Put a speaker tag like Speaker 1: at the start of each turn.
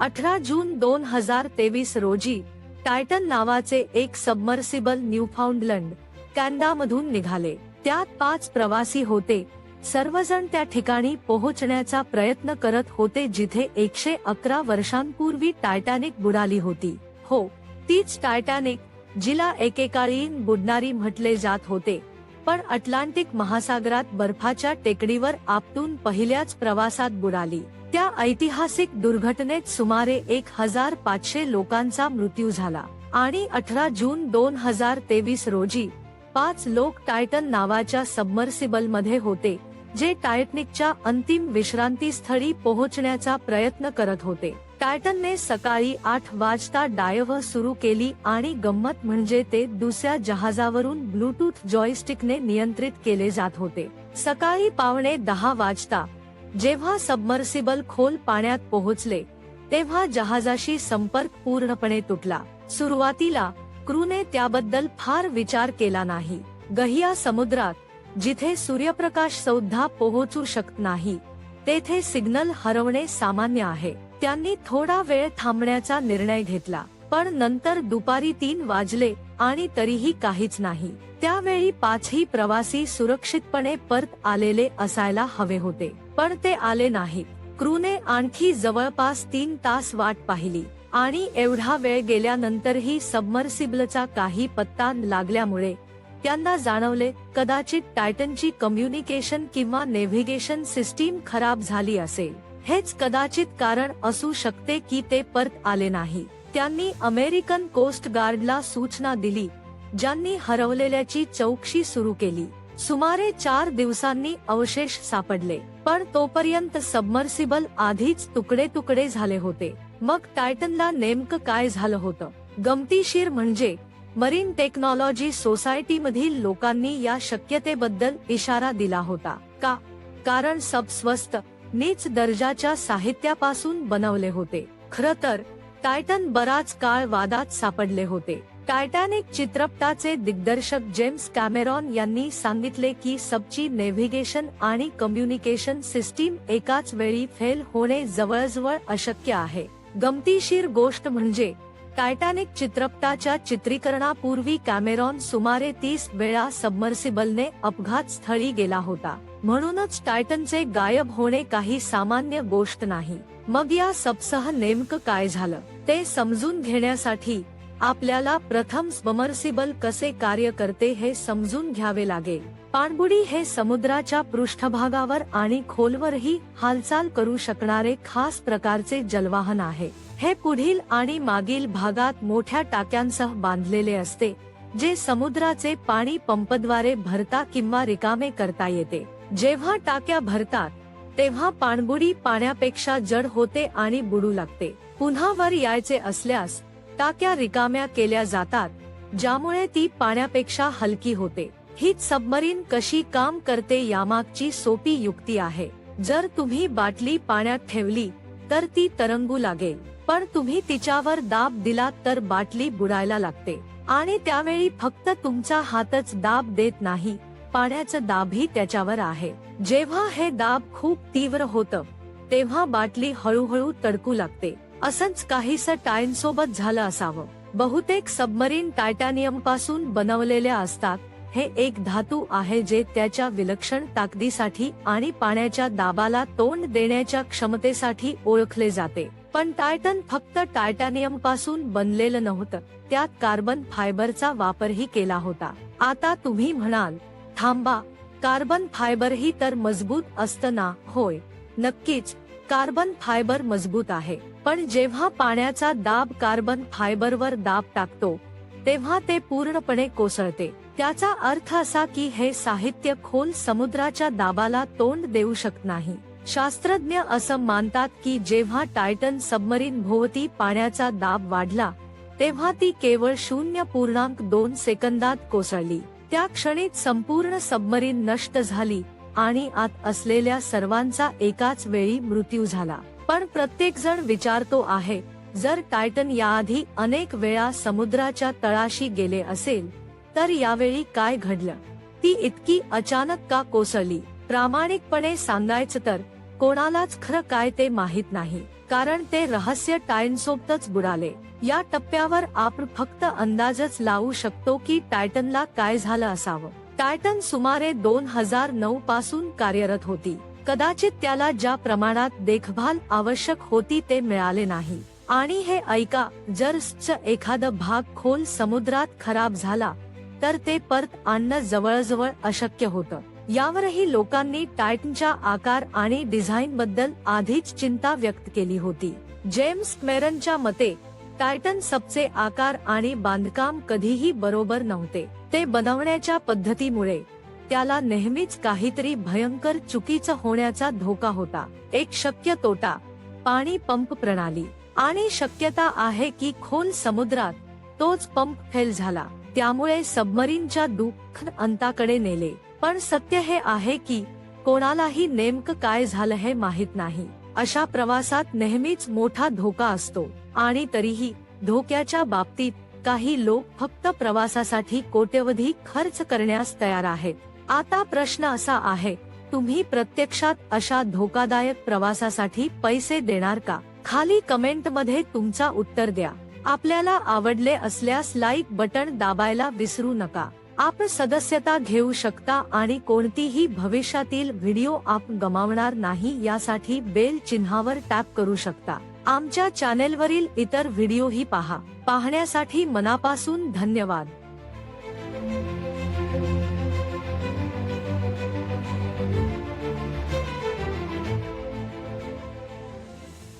Speaker 1: अठरा जून दोन हजार तेवीस रोजी टायटन नावाचे एक सबमर्सिबल न्यूफाउंडलंड कॅनडामधून निघाले. त्यात पाच प्रवासी होते. सर्वजण त्या ठिकाणी पोहोचण्याचा प्रयत्न करत होते जिथे एकशे अकरा वर्षांपूर्वी टायटॅनिक बुडाली होती. हो तीच टायटॅनिक जिला एकेकाळी बुडणारी म्हटले जात होते. पण अटलांटिक महासागरात बर्फाच्या टेकडीवर आपटून पहिल्याच प्रवासात बुडाली. त्या ऐतिहासिक दुर्घटनेत सुमारे एक हजार पाचशे लोकांचा मृत्यू झाला. आणि अठरा जून दोन हजार तेवीस रोजी पाच लोक टायटन नावाच्या सबमर्सिबलमध्ये होते जे टायटनिकच्या अंतिम विश्रांती स्थळी पोहोचण्याचा प्रयत्न करत होते. टायटनने सकाळी आठ वाजता डायव्ह सुरू केली आणि गंमत म्हणजे ते दुसऱ्या जहाजावरून ब्लूटूथ जॉयस्टिकने नियंत्रित केले जात होते. सकाळी पावणे दहा वाजता जेव्हा सबमर्सिबल खोल पाण्यात पोहोचले तेव्हा जहाजाशी संपर्क पूर्णपणे तुटला. सुरुवातीला क्रूने त्याबद्दल फार विचार केला नाही. गहिया समुद्रात जिथे सूर्यप्रकाश सौद्धा पोहोचू शकत नाही तेथे सिग्नल हरवणे सामान्य आहे. त्यांनी थोडा वेळ थांबण्याचा निर्णय घेतला पण नंतर दुपारी तीन वाजले आणि तरीही काहीच नाही. त्यावेळी पाचही प्रवासी सुरक्षितपणे परत आलेले असायला हवे होते. पण ते आले नाहीत क्रूने आणखी जवळपास तीन तास वाट पाहिली आणि एवढा वेळ गेल्यानंतरही सबमर्सिबलचा काही पत्ता लागल्यामुळे त्यांना जाणवले कदाचित टायटनची कम्युनिकेशन किंवा नेव्हिगेशन सिस्टीम खराब झाली असेल. हेच कदाचित कारण असू शकते की ते परत आले नाही. त्यांनी अमेरिकन कोस्ट गार्डला सूचना दिली ज्यांनी हरवलेल्याची चौकशी सुरू केली. सुमारे चार दिवसांनी अवशेष सापडले पण तोपर्यंत सबमर्सिबल आधीच तुकडे तुकडे झाले होते. मग टायटनला नेमकं काय झालं होतं? गमतीशीर म्हणजे मरीन टेक्नॉलॉजी सोसायटी मधील लोकांनी या शक्यतेबद्दल इशारा दिला होता का? कारण सब स्वस्त नीच दर्जाच्या साहित्यापासून बनवले होते. खर तर टायटन बराच काळ वादात सापडले होते. टायटॅनिक चित्रपटाचे दिग्दर्शक जेम्स कॅमेरॉन यांनी सांगितले की सबची नेव्हिगेशन आणि कम्युनिकेशन सिस्टीम एकाच वेळी फेल होणे जवळजवळ अशक्य आहे. गमतीशीर गोष्ट म्हणजे टायटॅनिक चित्रपटाच्या चित्रीकरणापूर्वी कॅमेरॉन सुमारे तीस वेळा सबमर्सिबलने अपघात स्थळी गेला होता. म्हणूनच टायटनचे गायब होणे काही सामान्य गोष्ट नाही. मग या सबसह नेमकं काय झालं? ते समजून घेण्यासाठी आपल्याला प्रथम सबमर्सिबल कसे कार्य करते हे समजून घ्यावे लागेल पाणबुडी हे समुद्राच्या पृष्ठभागावर आणि खोलवरही हालचाल करू शकणारे खास प्रकारचे जलवाहन आहे. हे पुढील आणि मागील भागात मोठ्या टाक्यांसह बांधलेले असते जे समुद्राचे पाणी पंपद्वारे भरता किंवा रिकामे करता येते. जेव्हा टाक्या भरतात तेव्हा पाणबुडी पाण्यापेक्षा जड होते आणि बुडू लागते. पुन्हा वर यायचे असल्यास टाक्या रिकाम्या केल्या जातात ज्यामुळे ती पाण्यापेक्षा हलकी होते. हीच सबमरीन कशी काम करते यामागची सोपी युक्ती आहे. जर तुम्ही बाटली पाण्यात ठेवली तर ती तरंगू लागेल. पण तुम्ही तिच्यावर दाब दिलात तर बाटली बुडायला लागते. आणि त्यावेळी फक्त तुमचा हातच दाब देत नाही पाण्याचं दाबही त्याच्यावर आहे. जेव्हा हे दाब खूप तीव्र होतं तेव्हा बाटली हळूहळू तडकू लागते. असंच काहीस टायनसोबत झालं असावं. बहुतेक सबमरीन टायटॅनियमपासून बनवलेल्या असतात हे एक धातू आहे जे त्याच्या विलक्षण ताकदीसाठी आणि पाण्याच्या दाबाला तोंड देण्याच्या क्षमतेसाठी ओळखले जाते. पण टायटन फक्त टायटॅनियमपासून बनलेलं नव्हतं त्यात कार्बन फायबरचा वापरही केला होता. आता तुम्ही म्हणाल थांबा कार्बन फायबर ही तर मजबूत असतं ना होय. नक्कीच कार्बन फायबर मजबूत आहे. पण जेव्हा पाण्याचा दाब कार्बन फायबरवर दाब टाकतो तेव्हा ते पूर्णपणे कोसळते. त्याचा अर्थ असा की हे साहित्य खोल समुद्राच्या दाबाला तोंड देऊ शकत नाही. शास्त्रज्ञ असं मानतात की जेव्हा टायटन सबमरीन भोवती पाण्याचा दाब वाढला तेव्हा ती केवळ शून्य पूर्णांक दोन सेकंदात कोसळली. त्या क्षणीत संपूर्ण सबमरीन नष्ट झाली. आणि आत असलेल्या सर्वांचा एकाच वेळी मृत्यू झाला. पण प्रत्येक जण विचारतो आहे जर टायटन याआधी अनेक वेळा समुद्राच्या तळाशी गेले असेल तर यावेळी काय घडलं? ती इतकी अचानक का कोसळली? प्रामाणिकपणे सांगायचं तर कोणालाच खरं काय ते माहीत नाही कारण ते रहस्य टायनसोबतच बुडाले. या टप्प्यावर आपण फक्त अंदाजच लावू शकतो की टायटनला काय झालं असावं. टायटन सुमारे दोन हजार नऊ पासून कार्यरत होती. कदाचित त्याला ज्या प्रमाणात देखभाल आवश्यक होती ते मिळाले नाही. आणि हे ऐका जर एखादा भाग खोल समुद्रात खराब झाला तर ते परत आणणं जवळजवळ अशक्य होतं. यावरही लोकांनी टायटनच्या आकार आणि डिझाईन बद्दल आधीच चिंता व्यक्त केली होती. जेम्स मेरनच्या मते टायटन सबचे आकार आणि बांधकाम कधीही बरोबर नव्हते. ते बनवण्याच्या पद्धतीमुळे त्याला नेहमीच काहीतरी भयंकर चुकीचं होण्याचा धोका होता. एक शक्य तोटा पाणी पंप प्रणाली. आणि शक्यता आहे की खोल समुद्रात तोच पंप फेल झाला. त्यामुळे सबमरीनच्या दुःख अंताकडे नेले. पण सत्य हे आहे की कोणालाही नेमकं काय झालं हे माहीत नाही. अशा प्रवासात नेहमीच मोठा धोका असतो. आणि तरीही धोक्याच्या बाबतीत काही लोक फक्त प्रवासासाठी कोट्यवधी खर्च करण्यास तयार आहेत. आता प्रश्न असा आहे तुम्ही प्रत्यक्षात अशा धोकादायक प्रवासासाठी पैसे देणार का? खाली कमेंटमध्ये तुमचा उत्तर द्या. आपल्याला आवडले असल्यास लाईक बटन दाबायला विसरू नका. आपण सदस्यता घेऊ शकता आणि कोणतीही भविष्यातील व्हिडिओ आप गमावणार नाही यासाठी बेल चिन्हावर टॅप करू शकता. आमच्या चॅनेलवरील इतर व्हिडिओही पहा. पाहण्यासाठी मनापासून धन्यवाद.